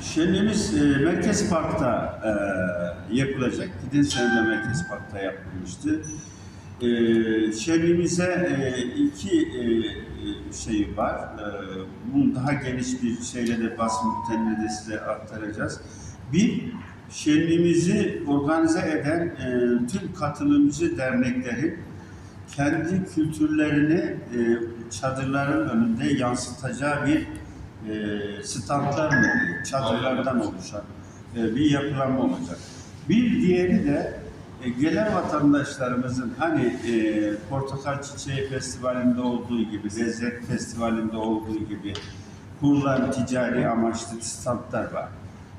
Şenliğimiz e, Merkez Park'ta e, yapılacak. Giden sene Merkez Park'ta yapılmıştı. E, şenliğimize e, iki e, şey var. E, bunu daha geniş bir şeyle de basın bültenine de size aktaracağız. Bir, şenliğimizi organize eden e, tüm katılımcı derneklerin kendi kültürlerini e, çadırların önünde yansıtacağı bir e, standlar mı, çadırlardan oluşan e, bir yapılanma olacak. Bir diğeri de e, gelen vatandaşlarımızın hani e, Portakal Çiçeği Festivali'nde olduğu gibi, Lezzet Festivali'nde olduğu gibi kurulan ticari amaçlı standlar var.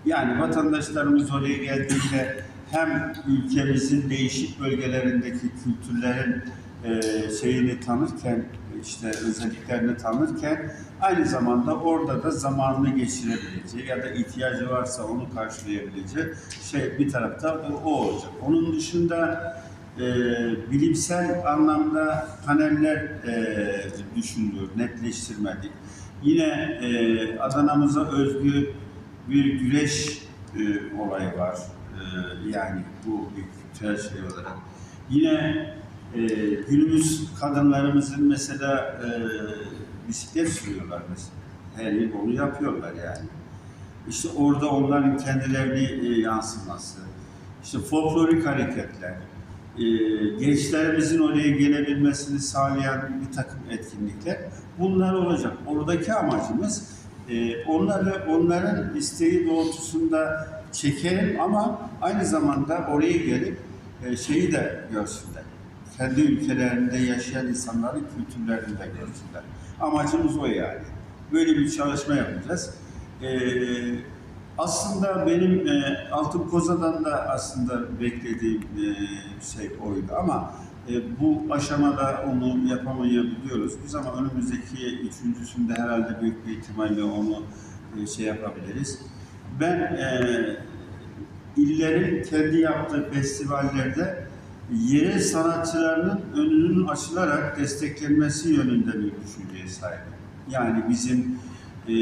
Yani vatandaşlarımız oraya geldiğinde hem ülkemizin değişik bölgelerindeki kültürlerin e, şeyini tanırken, işte özelliklerini tanırken aynı zamanda orada da zamanını geçirebileceği ya da ihtiyacı varsa onu karşılayabileceği şey bir tarafta o, o olacak. Onun dışında e, bilimsel anlamda paneller e, düşünülüyor, netleştirmedik. Yine e, Adana'mıza özgü bir güreş e, olayı var. E, yani bu bir kültürel şey olarak. Yine e, günümüz kadınlarımızın mesela e, bisiklet sürüyorlar mesela. Her yıl onu yapıyorlar yani. İşte orada onların kendilerini e, yansıması, işte folklorik hareketler, e, gençlerimizin oraya gelebilmesini sağlayan bir takım etkinlikler bunlar olacak. Oradaki amacımız e, onları onların isteği doğrultusunda çekelim ama aynı zamanda oraya gelip e, şeyi de görsünler. Kendi ülkelerinde yaşayan insanların kültürlerini de görsünler. Amacımız o yani. Böyle bir çalışma yapacağız. E, aslında benim e, Altın Koza'dan da aslında beklediğim e, şey oydu ama e, bu aşamada onu yapamayabiliyoruz. Biz ama önümüzdeki üçüncüsünde herhalde büyük bir ihtimalle onu e, şey yapabiliriz. Ben e, illerin kendi yaptığı festivallerde yerel sanatçılarının önünün açılarak desteklenmesi yönünde bir düşünceye sahibim. Yani bizim e,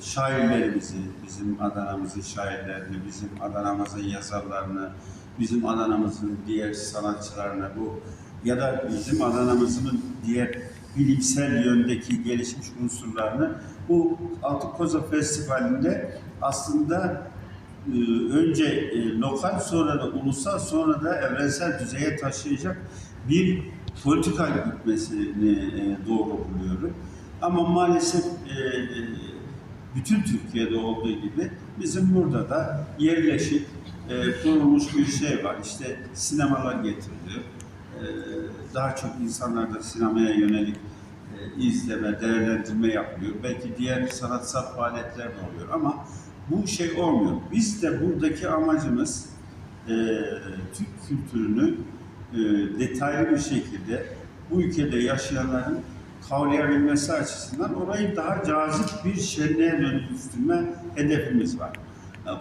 şairlerimizi, bizim Adana'mızın şairlerini, bizim Adana'mızın yazarlarını, bizim Adana'mızın diğer sanatçılarını bu ya da bizim Adana'mızın diğer bilimsel yöndeki gelişmiş unsurlarını bu Altın Koza Festivali'nde aslında önce e, lokal sonra da ulusal sonra da evrensel düzeye taşıyacak bir politika gitmesini e, doğru buluyorum. Ama maalesef e, e, bütün Türkiye'de olduğu gibi bizim burada da yerleşik e, kurulmuş bir şey var. İşte sinemalar getiriliyor. E, daha çok insanlar da sinemaya yönelik e, izleme, değerlendirme yapılıyor. Belki diğer sanatsal faaliyetler de oluyor ama bu şey olmuyor. Biz de buradaki amacımız e, Türk kültürünü e, detaylı bir şekilde bu ülkede yaşayanların kavrayabilmesi açısından orayı daha cazip bir şenliğe dönüştürme hedefimiz var.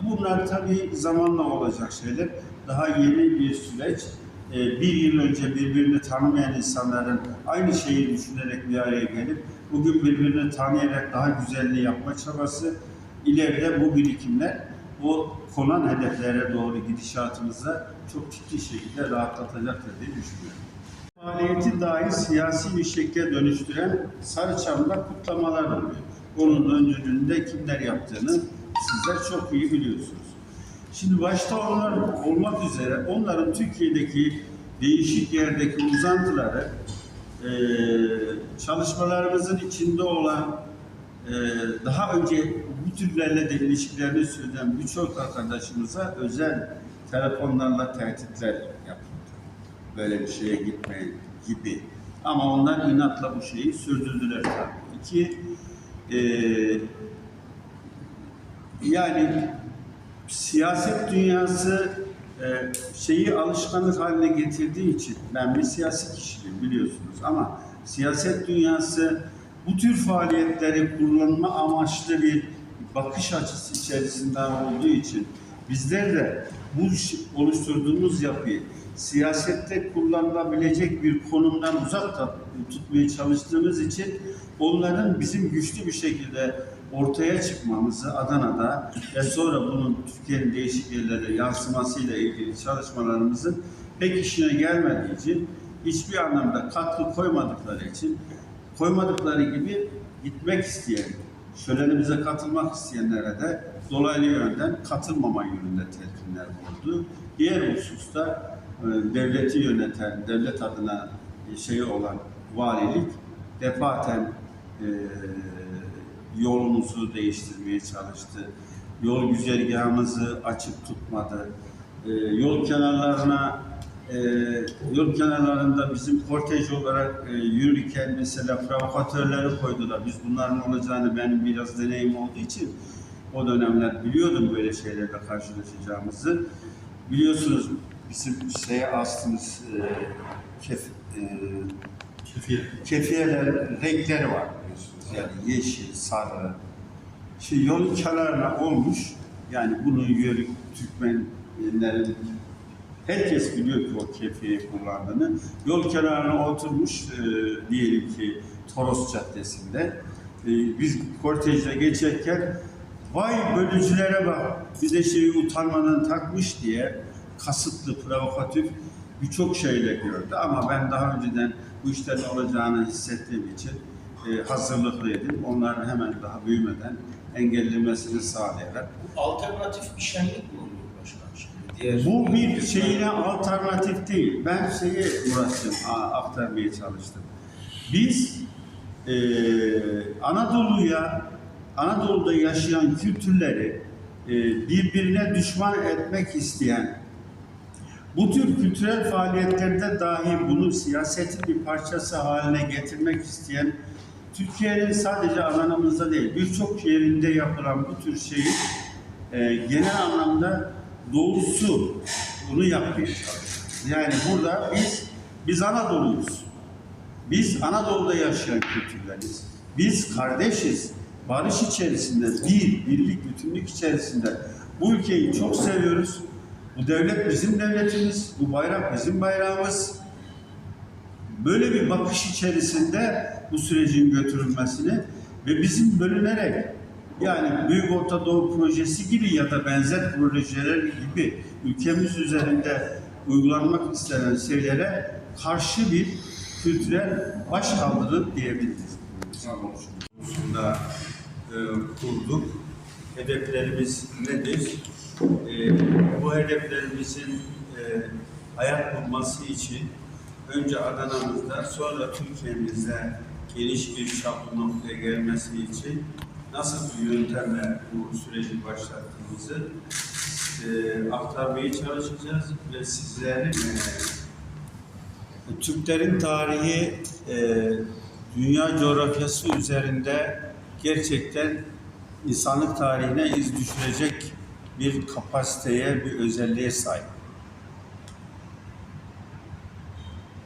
Bunlar tabii zamanla olacak şeyler. Daha yeni bir süreç. Ee, Bir yıl önce birbirini tanımayan insanların aynı şeyi düşünerek bir araya gelip bugün birbirini tanıyarak daha güzelliği yapma çabası, ileride bu birikimler o konan hedeflere doğru gidişatımıza çok ciddi şekilde rahatlatacaktır diye düşünüyorum. Faaliyeti dahi siyasi bir şekle dönüştüren Sarıçam'da kutlamalar oluyor. Onun öncülüğünde kimler yaptığını sizler çok iyi biliyorsunuz. Şimdi başta onlar olmak üzere onların Türkiye'deki değişik yerdeki uzantıları eee, çalışmalarımızın içinde olan eee, daha önce bu türlerle de ilişkilerini sürdüren birçok arkadaşımıza özel telefonlarla tehditler yapıldı böyle bir şeye gitmeyin gibi. Ama onlar inatla bu şeyi sürdürdüler tabii. İki, eee, yani siyaset dünyası e, şeyi alışkanlık haline getirdiği için ben bir siyasi kişiyim biliyorsunuz ama siyaset dünyası bu tür faaliyetleri kullanma amaçlı bir bakış açısı içerisinden olduğu için bizler de bu oluşturduğumuz yapıyı siyasette kullanılabilecek bir konumdan uzak tutmaya çalıştığımız için onların bizim güçlü bir şekilde ortaya çıkmamızı Adana'da ve sonra bunun Türkiye'nin değişik yerlere yansımasıyla ilgili çalışmalarımızın pek işine gelmediği için hiçbir anlamda katkı koymadıkları için koymadıkları gibi gitmek isteyen, şölenimize katılmak isteyenlere de dolaylı yönden katılmama yönünde telkinler oldu. Diğer hususta e, devleti yöneten, devlet adına şeyi olan valilik defaten e, yolumuzu değiştirmeye çalıştı. Yol güzergahımızı açık tutmadı. E, yol kenarlarına e, yol kenarlarında bizim kortej olarak e, yürürken mesela provokatörleri koydular. Biz bunların olacağını benim biraz deneyim olduğu için o dönemler biliyordum böyle şeylerle karşılaşacağımızı. Biliyorsunuz bizim şeye astığımız e, kef, e, Kefiye. kefiyelerin renkleri var biliyorsunuz. Yani yeşil, sarı. Şimdi yolun kenarına olmuş. Yani bunu yörük Türkmenlerin herkes biliyor ki o kefiyeyi kullandığını. Yol kenarına oturmuş e, diyelim ki Toros Caddesi'nde. E, biz kortejle geçerken vay bölücülere bak bir de şeyi utanmadan takmış diye kasıtlı, provokatif birçok şeyle gördü. Ama ben daha önceden bu işlerin olacağını hissettiğim için e, hazırlıklıydım. Onların hemen daha büyümeden engellemesini sağlayarak. Bu alternatif bir şenlik mi? Diğer Bu bir şeyine alternatif değil. Ben şeyi a- aktarmaya çalıştım. Biz e, Anadolu'ya, Anadolu'da yaşayan kültürleri e, birbirine düşman etmek isteyen, bu tür kültürel faaliyetlerde dahi bunu siyasetin bir parçası haline getirmek isteyen, Türkiye'nin sadece alanımızda değil, birçok yerinde yapılan bu tür şeyi e, genel anlamda doğrusu bunu çalışıyoruz. Yani burada biz biz Anadolu'yuz. Biz Anadolu'da yaşayan kültürleriz. Biz kardeşiz. Barış içerisinde, bir, birlik, bütünlük içerisinde bu ülkeyi çok seviyoruz. Bu devlet bizim devletimiz, bu bayrak bizim bayrağımız. Böyle bir bakış içerisinde bu sürecin götürülmesini ve bizim bölünerek yani Büyük Orta Doğu Projesi gibi ya da benzer projeler gibi ülkemiz üzerinde uygulanmak istenen şeylere karşı bir kültürel başkaldırı diyebiliriz. Konusunda e, kurduk. Hedeflerimiz nedir? E, bu hedeflerimizin e, ayak bulması için önce Adana'mızda sonra Türkiye'mizde geniş bir çaplı noktaya gelmesi için nasıl bir yöntemle bu süreci başlattığımızı e, aktarmaya çalışacağız ve sizlerin e, Türklerin tarihi e, dünya coğrafyası üzerinde gerçekten insanlık tarihine iz düşürecek bir kapasiteye, bir özelliğe sahip.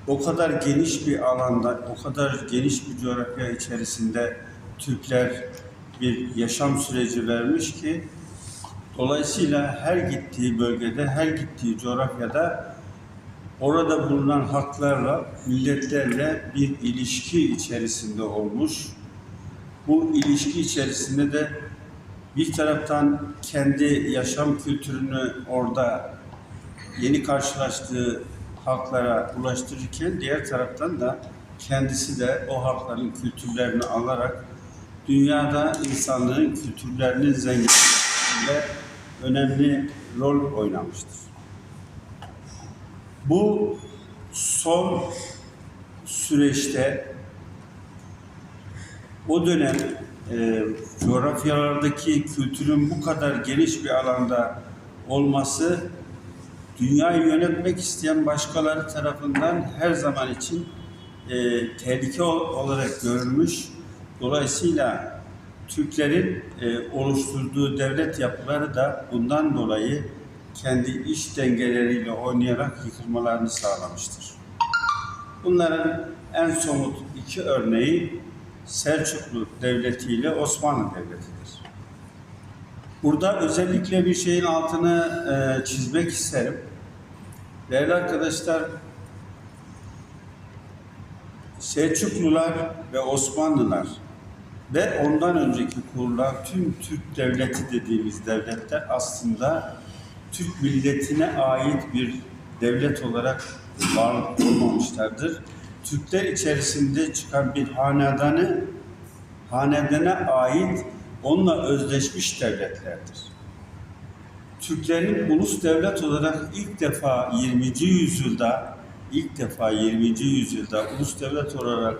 O kadar geniş bir alanda, o kadar geniş bir coğrafya içerisinde Türkler bir yaşam süreci vermiş ki dolayısıyla her gittiği bölgede, her gittiği coğrafyada orada bulunan halklarla, milletlerle bir ilişki içerisinde olmuş. Bu ilişki içerisinde de bir taraftan kendi yaşam kültürünü orada yeni karşılaştığı halklara ulaştırırken diğer taraftan da kendisi de o halkların kültürlerini alarak dünyada insanlığın kültürlerinin zenginliğinde önemli rol oynamıştır. Bu son süreçte o dönem e, coğrafyalardaki kültürün bu kadar geniş bir alanda olması dünyayı yönetmek isteyen başkaları tarafından her zaman için e, tehlike ol- olarak görülmüş. Dolayısıyla Türklerin e, oluşturduğu devlet yapıları da bundan dolayı kendi iş dengeleriyle oynayarak yıkılmalarını sağlamıştır. Bunların en somut iki örneği Selçuklu Devleti ile Osmanlı Devleti'dir. Burada özellikle bir şeyin altını e, çizmek isterim. Değerli arkadaşlar, Selçuklular ve Osmanlılar ve ondan önceki kurulan tüm Türk devleti dediğimiz devletler aslında Türk milletine ait bir devlet olarak var olmamışlardır. Türkler içerisinde çıkan bir hanedanı hanedana ait onunla özleşmiş devletlerdir. Türklerin ulus devlet olarak ilk defa 20. yüzyılda ilk defa 20. yüzyılda ulus devlet olarak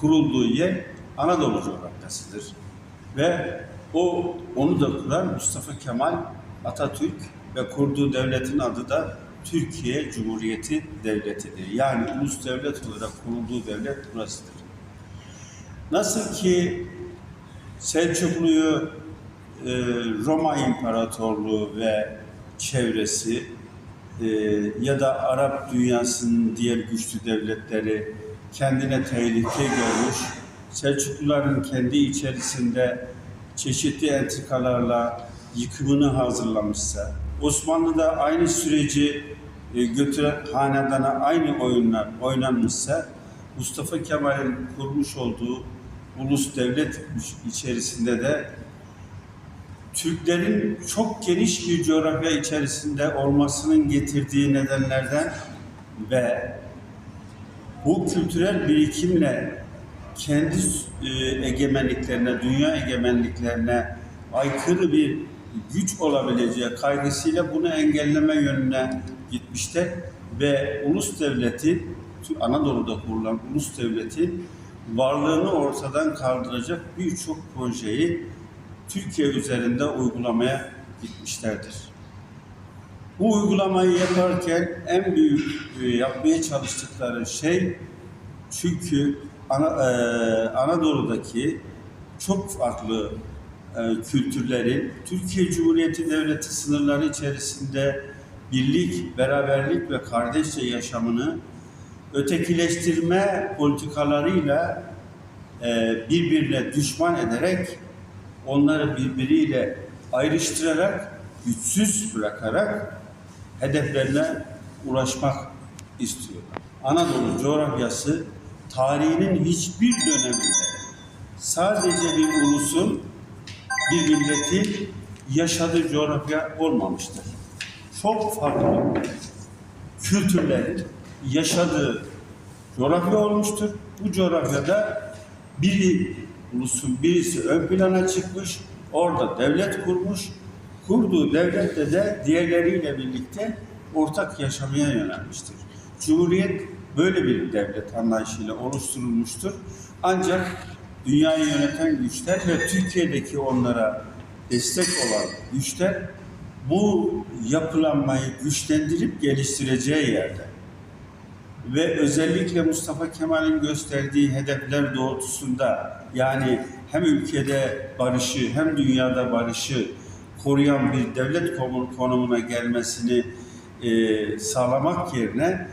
kurulduğu yer Anadolu coğrafyasıdır. Ve o onu da kuran Mustafa Kemal Atatürk ve kurduğu devletin adı da Türkiye Cumhuriyeti Devleti'dir. Yani ulus devlet olarak kurulduğu devlet burasıdır. Nasıl ki Selçuklu'yu e, Roma İmparatorluğu ve çevresi e, ya da Arap dünyasının diğer güçlü devletleri kendine tehlike görmüş, Selçukluların kendi içerisinde çeşitli entrikalarla yıkımını hazırlamışsa, Osmanlı da aynı süreci e, götüren hanedana aynı oyunlar oynanmışsa, Mustafa Kemal'in kurmuş olduğu ulus devlet içerisinde de Türklerin çok geniş bir coğrafya içerisinde olmasının getirdiği nedenlerden ve bu kültürel birikimle kendi e, egemenliklerine, dünya egemenliklerine aykırı bir güç olabileceği kaygısıyla bunu engelleme yönüne gitmişler ve ulus devleti, Anadolu'da kurulan ulus devleti varlığını ortadan kaldıracak birçok projeyi Türkiye üzerinde uygulamaya gitmişlerdir. Bu uygulamayı yaparken en büyük e, yapmaya çalıştıkları şey çünkü Ana, e, Anadolu'daki çok farklı e, kültürlerin Türkiye Cumhuriyeti Devleti sınırları içerisinde birlik, beraberlik ve kardeşçe yaşamını ötekileştirme politikalarıyla e, birbirine düşman ederek onları birbiriyle ayrıştırarak, güçsüz bırakarak hedeflerine ulaşmak istiyorlar. Anadolu coğrafyası tarihinin hiçbir döneminde sadece bir ulusun, bir milletin yaşadığı coğrafya olmamıştır. Çok farklı kültürlerin yaşadığı coğrafya olmuştur. Bu coğrafyada biri ulusun birisi ön plana çıkmış, orada devlet kurmuş, kurduğu devlette de diğerleriyle birlikte ortak yaşamaya yönelmiştir. Cumhuriyet böyle bir devlet anlayışıyla oluşturulmuştur. Ancak dünyayı yöneten güçler ve Türkiye'deki onlara destek olan güçler bu yapılanmayı güçlendirip geliştireceği yerde ve özellikle Mustafa Kemal'in gösterdiği hedefler doğrultusunda yani hem ülkede barışı hem dünyada barışı koruyan bir devlet konumuna gelmesini e, sağlamak yerine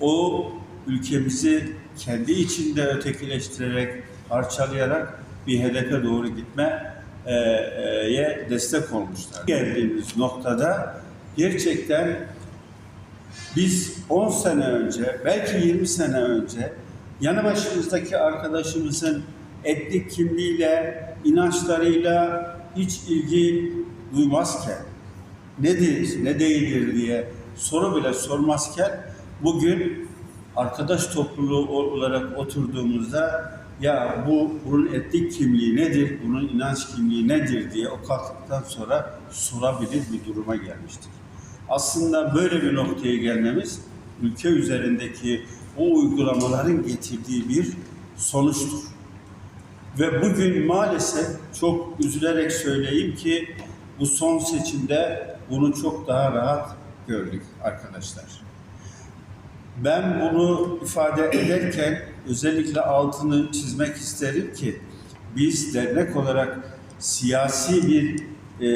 o ülkemizi kendi içinde ötekileştirerek, parçalayarak bir hedefe doğru gitmeye destek olmuşlar. Geldiğimiz noktada gerçekten biz 10 sene önce, belki 20 sene önce yanı başımızdaki arkadaşımızın etnik kimliğiyle, inançlarıyla hiç ilgi duymazken, nedir, ne değildir diye soru bile sormazken bugün arkadaş topluluğu olarak oturduğumuzda ya bu bunun etnik kimliği nedir, bunun inanç kimliği nedir diye o kalktıktan sonra sorabilir bir duruma gelmiştir. Aslında böyle bir noktaya gelmemiz ülke üzerindeki o uygulamaların getirdiği bir sonuçtur. Ve bugün maalesef çok üzülerek söyleyeyim ki bu son seçimde bunu çok daha rahat gördük arkadaşlar. Ben bunu ifade ederken özellikle altını çizmek isterim ki biz dernek olarak siyasi bir e,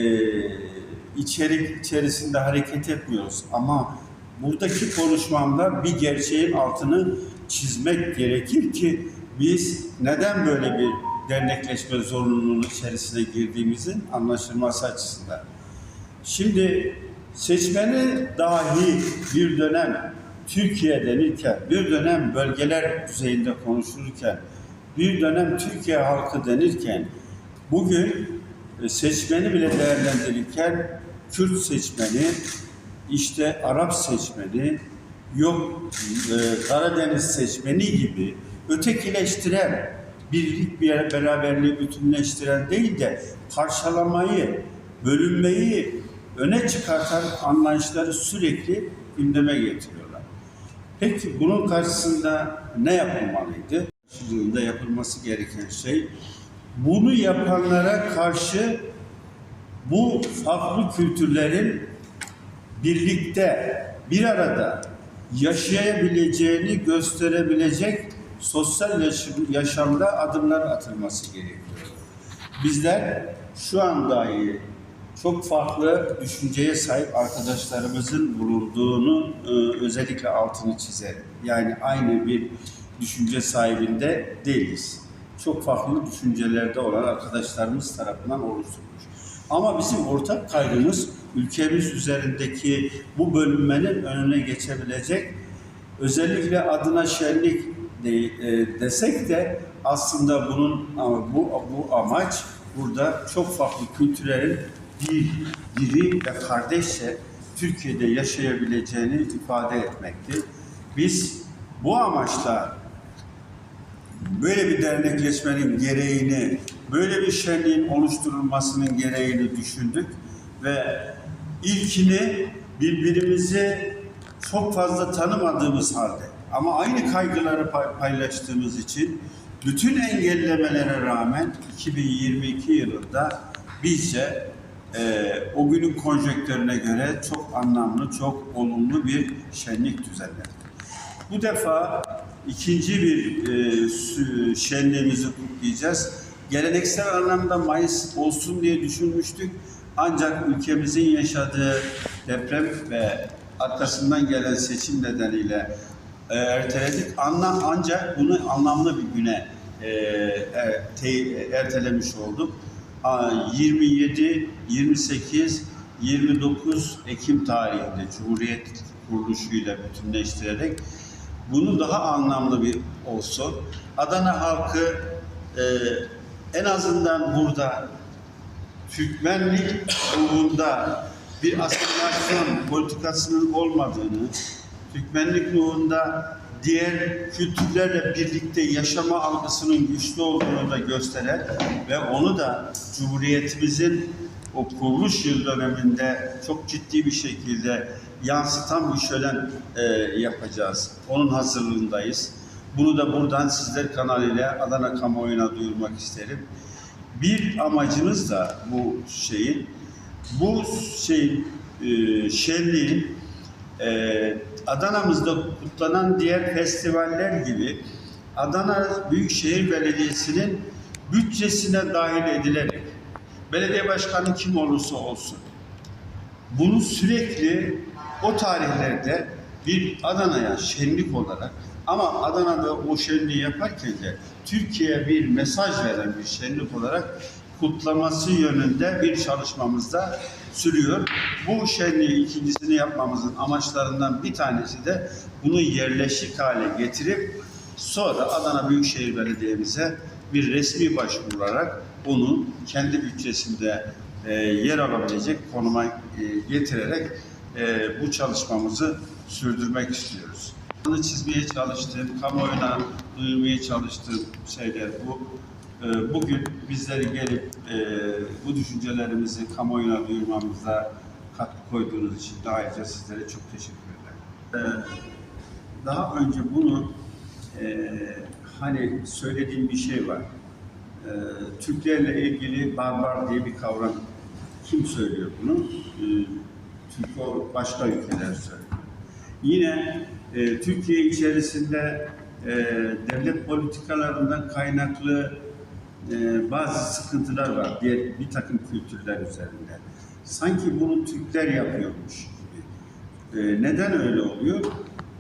içerik içerisinde hareket etmiyoruz. Ama buradaki konuşmamda bir gerçeğin altını çizmek gerekir ki biz neden böyle bir dernekleşme zorunluluğunun içerisine girdiğimizin anlaşılması açısından. Şimdi seçmeni dahi bir dönem Türkiye denirken, bir dönem bölgeler düzeyinde konuşulurken bir dönem Türkiye halkı denirken bugün e, seçmeni bile değerlendirirken Kürt seçmeni, işte Arap seçmeni, yok e, Karadeniz seçmeni gibi ötekileştiren, birlik bir beraberliği bütünleştiren değil de parçalamayı, bölünmeyi öne çıkartan anlayışları sürekli gündeme getiriyorlar. Peki bunun karşısında ne yapılmalıydı? Karşılığında yapılması gereken şey bunu yapanlara karşı bu farklı kültürlerin birlikte bir arada yaşayabileceğini gösterebilecek sosyal yaş- yaşamda adımlar atılması gerekiyor. Bizler şu an dahi çok farklı düşünceye sahip arkadaşlarımızın bulunduğunu özellikle altını çizerim. Yani aynı bir düşünce sahibinde değiliz. Çok farklı düşüncelerde olan arkadaşlarımız tarafından oluşturulmuş. Ama bizim ortak kaygımız ülkemiz üzerindeki bu bölünmenin önüne geçebilecek özellikle adına şenlik de, e, desek de aslında bunun bu bu amaç burada çok farklı kültürlerin bir diri ve kardeşçe Türkiye'de yaşayabileceğini ifade etmekti. Biz bu amaçla böyle bir dernekleşmenin gereğini, böyle bir şenliğin oluşturulmasının gereğini düşündük ve ilkini birbirimizi çok fazla tanımadığımız halde ama aynı kaygıları pay- paylaştığımız için bütün engellemelere rağmen 2022 yılında bizce e, o günün konjonktürüne göre çok anlamlı, çok olumlu bir şenlik düzenledik. Bu defa ikinci bir e, şenliğimizi kutlayacağız. Geleneksel anlamda Mayıs olsun diye düşünmüştük. Ancak ülkemizin yaşadığı deprem ve arkasından gelen seçim nedeniyle e, erteledik. Anla, ancak bunu anlamlı bir güne e, e, te- ertelemiş olduk. A, 27, 28, 29 Ekim tarihinde Cumhuriyet kuruluşuyla bütünleştirerek bunu daha anlamlı bir olsun. Adana halkı e, en azından burada Türkmenlik ruhunda bir asimilasyon politikasının olmadığını, Türkmenlik ruhunda diğer kültürlerle birlikte yaşama algısının güçlü olduğunu da gösteren ve onu da Cumhuriyetimizin o kuruluş yıl döneminde çok ciddi bir şekilde yansıtan bir şölen e, yapacağız. Onun hazırlığındayız. Bunu da buradan sizler kanalıyla Adana kamuoyuna duyurmak isterim. Bir amacımız da bu şeyin, bu şeyin, e, şenliğin e, Adana'mızda kutlanan diğer festivaller gibi Adana Büyükşehir Belediyesi'nin bütçesine dahil edilerek belediye başkanı kim olursa olsun bunu sürekli o tarihlerde bir Adana'ya şenlik olarak ama Adana'da o şenliği yaparken de Türkiye'ye bir mesaj veren bir şenlik olarak kutlaması yönünde bir çalışmamız da sürüyor. Bu şenliği ikincisini yapmamızın amaçlarından bir tanesi de bunu yerleşik hale getirip sonra Adana Büyükşehir Belediye'mize bir resmi başvurularak onu kendi bütçesinde e, yer alabilecek konuma e, getirerek e, bu çalışmamızı sürdürmek istiyoruz. Bunu çizmeye çalıştığım, kamuoyuna duyurmaya çalıştığım şeyler bu. E, bugün bizleri gelip e, bu düşüncelerimizi kamuoyuna duyurmamıza katkı koyduğunuz için de ayrıca sizlere çok teşekkür ederim. E, daha önce bunu e, hani söylediğim bir şey var. E, Türklerle ilgili barbar diye bir kavram kim söylüyor bunu? E, Türk başka ülkeler söylüyor. Yine e, Türkiye içerisinde devlet politikalarından kaynaklı e, bazı sıkıntılar var diğer bir takım kültürler üzerinde. Sanki bunu Türkler yapıyormuş gibi. E, neden öyle oluyor?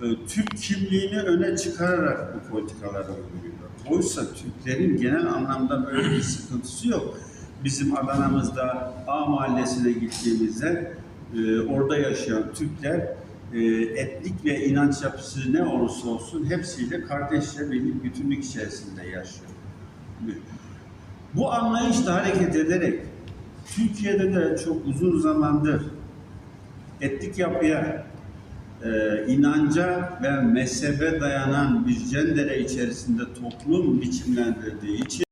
E, Türk kimliğini öne çıkararak bu politikaları uyguluyorlar. Oysa Türklerin genel anlamda böyle bir sıkıntısı yok. Bizim Adana'mızda A mahallesine gittiğimizde e, orada yaşayan Türkler e, etnik ve inanç yapısı ne olursa olsun hepsiyle kardeşçe birlik bütünlük içerisinde yaşıyor. Bu anlayışla hareket ederek Türkiye'de de çok uzun zamandır etnik yapıya, e, inanca ve mezhebe dayanan bir cendere içerisinde toplum biçimlendirdiği için